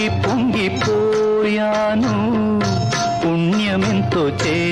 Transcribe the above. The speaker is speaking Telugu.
పొంగి పొంగిపోయాను పుణ్యమెంతో చేసి